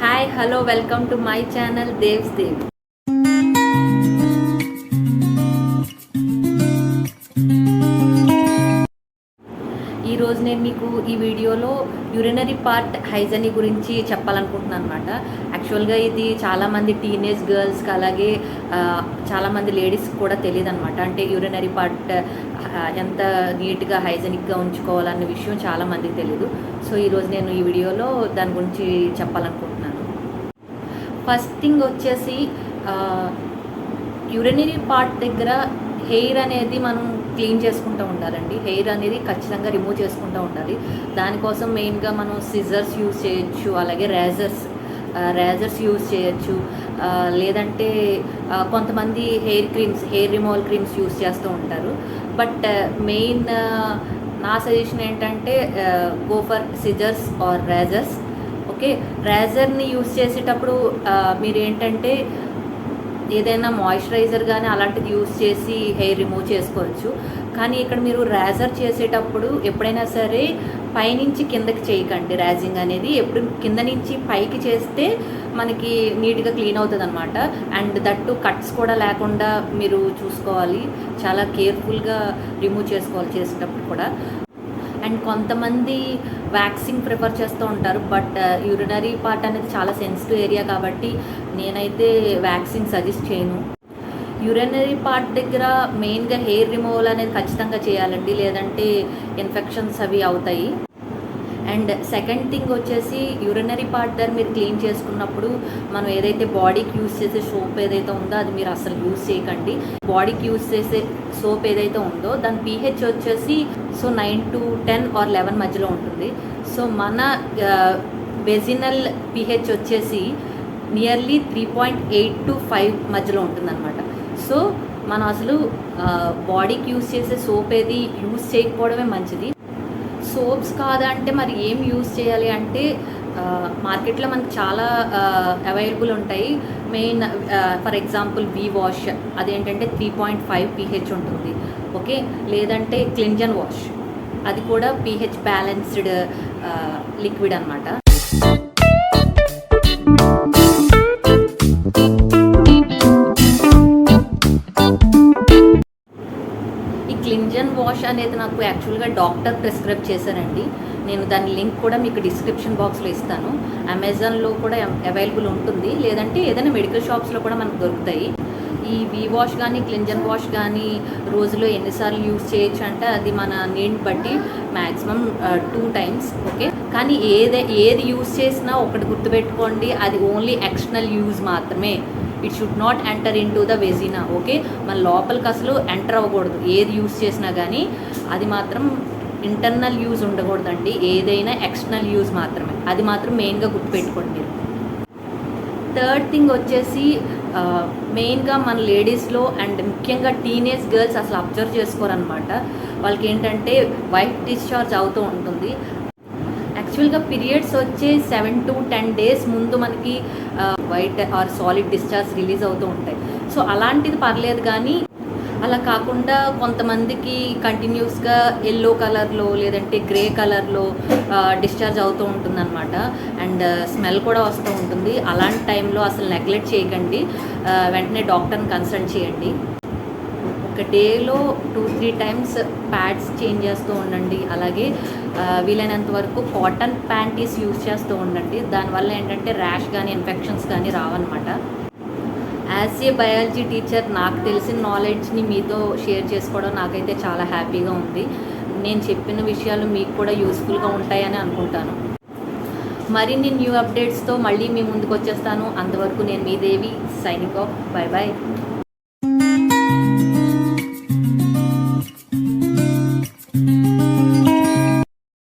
Hi, hello, welcome to my channel Dev's Dev. ఈరోజు నేను మీకు ఈ వీడియోలో యూరినరీ పార్ట్ హైజనీ గురించి చెప్పాలనుకుంటున్నాను అనమాట యాక్చువల్గా ఇది చాలామంది టీనేజ్ గర్ల్స్కి అలాగే చాలామంది లేడీస్కి కూడా తెలియదు అనమాట అంటే యూరినరీ పార్ట్ ఎంత నీట్గా హైజనిక్గా ఉంచుకోవాలన్న విషయం చాలామందికి తెలియదు సో ఈరోజు నేను ఈ వీడియోలో దాని గురించి చెప్పాలనుకుంటున్నాను. ఫస్ట్ థింగ్ వచ్చేసి యూరినరీ పార్ట్ దగ్గర హెయిర్ అనేది మనం క్లీన్ చేసుకుంటూ ఉండాలండి. హెయిర్ అనేది ఖచ్చితంగా రిమూవ్ చేసుకుంటూ ఉండాలి. దానికోసం మెయిన్గా మనం సిజర్స్ యూజ్ చేయొచ్చు అలాగే రేజర్స్ రేజర్స్ యూజ్ చేయొచ్చు. లేదంటే కొంతమంది hair creams hair removal creams use చేస్తూ ఉంటారు. బట్ మెయిన్ నా సజెషన్ ఏంటంటే go for scissors or razors. Okay? రేజర్ని use చేసేటప్పుడు మీరు ఏంటంటే ఏదైనా మాయిశ్చరైజర్ కానీ అలాంటిది యూజ్ చేసి హెయిర్ రిమూవ్ చేసుకోవచ్చు. కానీ ఇక్కడ మీరు ర్యాజర్ చేసేటప్పుడు ఎప్పుడైనా సరే పైనుంచి కిందకి చేయకండి. ర్యాజింగ్ అనేది ఎప్పుడు కింద నుంచి పైకి చేస్తే మనకి నీట్గా క్లీన్ అవుతుంది అనమాట అండ్ దట్టు కట్స్ కూడా లేకుండా మీరు చూసుకోవాలి. చాలా కేర్ఫుల్గా రిమూవ్ చేసుకోవాలి చేసేటప్పుడు కూడా. అండ్ కొంతమంది వ్యాక్సింగ్ ప్రిఫర్ చేస్తూ ఉంటారు బట్ uh, యూరినరీ పార్ట్ అనేది చాలా సెన్సిటివ్ ఏరియా కాబట్టి నేనైతే వ్యాక్సింగ్ సజెస్ట్ చేయను. యూరినరీ పార్ట్ దగ్గర మెయిన్గా హెయిర్ రిమూవల్ అనేది ఖచ్చితంగా చేయాలండి లేదంటే ఇన్ఫెక్షన్స్ అవి అవుతాయి. అండ్ సెకండ్ థింగ్ వచ్చేసి యూరినరీ పార్ట్నర్ మీరు క్లీన్ చేసుకున్నప్పుడు మనం ఏదైతే బాడీకి యూస్ చేసే సోప్ ఏదైతే ఉందో అది మీరు అసలు యూస్ చేయకండి. బాడీకి యూస్ చేసే సోప్ ఏదైతే ఉందో దాని పీహెచ్ వచ్చేసి so nine to ten or eleven మధ్యలో ఉంటుంది. సో మన వెజినల్ పీహెచ్ వచ్చేసి nearly three point eight to five మధ్యలో ఉంటుందన్నమాట. సో మనం అసలు బాడీకి యూస్ చేసే సోప్ ఏది యూస్ చేయకపోవడమే మంచిది. సోప్స్ కాదంటే మరి ఏం యూస్ చేయాలి అంటే మార్కెట్లో మనకి చాలా అవైలబుల్ ఉంటాయి. Main for example V wash అదేంటంటే త్రీ పాయింట్ ఫైవ్ పీహెచ్ ఉంటుంది. ఓకే? లేదంటే క్లింజన్ వాష్. అది కూడా పీహెచ్ బ్యాలెన్స్డ్ లిక్విడ్ అనమాట ఈ వాష్ అనేది నాకు యాక్చువల్గా డాక్టర్ ప్రిస్క్రైబ్ చేశారండి. నేను దాని లింక్ కూడా మీకు డిస్క్రిప్షన్ బాక్స్లో ఇస్తాను. అమెజాన్లో కూడా అవైలబుల్ ఉంటుంది. లేదంటే ఏదైనా మెడికల్ షాప్స్లో కూడా మనకు దొరుకుతాయి. ఈ వి వాష్ కానీ క్లింజన్ వాష్ కానీ రోజులో ఎన్నిసార్లు యూజ్ చేయొచ్చు అంటే అది మన నీడ్ బట్టి మ్యాక్సిమం టూ టైమ్స్ ఓకే? కానీ ఏదే ఏది యూజ్ చేసినా ఒకటి గుర్తుపెట్టుకోండి. అది ఓన్లీ ఎక్స్టర్నల్ యూజ్ మాత్రమే. It should not enter in to the vagina okay మన లోపలికి అసలు ఎంటర్ అవ్వకూడదు. ఏది యూజ్ చేసినా కానీ అది మాత్రం ఇంటర్నల్ యూజ్ ఉండకూడదండి. ఏదైనా ఎక్స్టర్నల్ యూజ్ మాత్రమే. అది మాత్రం మెయిన్గా గుర్తుపెట్టుకోండి మీరు. థర్డ్ థింగ్ వచ్చేసి మెయిన్గా మన లేడీస్లో అండ్ ముఖ్యంగా టీనేజ్ గర్ల్స్ అసలు అబ్జర్వ్ చేసుకోరనమాట వాళ్ళకి ఏంటంటే వైట్ డిశ్చార్జ్ అవుతూ ఉంటుంది. యాక్చువల్గా పీరియడ్స్ వచ్చే సెవెన్ టు టెన్ డేస్ ముందు మనకి white or solid discharge release అవుతూ ఉంటాయి. సో అలాంటిది పర్లేదు కానీ అలా కాకుండా కొంతమందికి కంటిన్యూస్గా ఎల్లో కలర్లో లేదంటే గ్రే కలర్లో డిశ్చార్జ్ అవుతూ ఉంటుందన్నమాట. అండ్ స్మెల్ కూడా వస్తూ ఉంటుంది. అలాంటి టైంలో అసలు నెగ్లెక్ట్ చేయకండి. వెంటనే డాక్టర్ని కన్సల్ట్ చేయండి. ఒక డేలో two three times pads change చేస్తూ ఉండండి. అలాగే వీలైనంత వరకు కాటన్ ప్యాంటీస్ యూస్ చేస్తూ ఉండండి. దానివల్ల ఏంటంటే ర్యాష్ కానీ ఇన్ఫెక్షన్స్ కానీ రావన్నమాట. యాజ్ ఏ బయాలజీ టీచర్ నాకు తెలిసిన నాలెడ్జ్ని మీతో షేర్ చేసుకోవడం నాకైతే చాలా హ్యాపీగా ఉంది. నేను చెప్పిన విషయాలు మీకు కూడా యూస్ఫుల్గా ఉంటాయని అనుకుంటాను. మరిన్ని న్యూ అప్డేట్స్తో మళ్ళీ మీ ముందుకు వచ్చేస్తాను అంతవరకు నేను మీ Devi signing off bye bye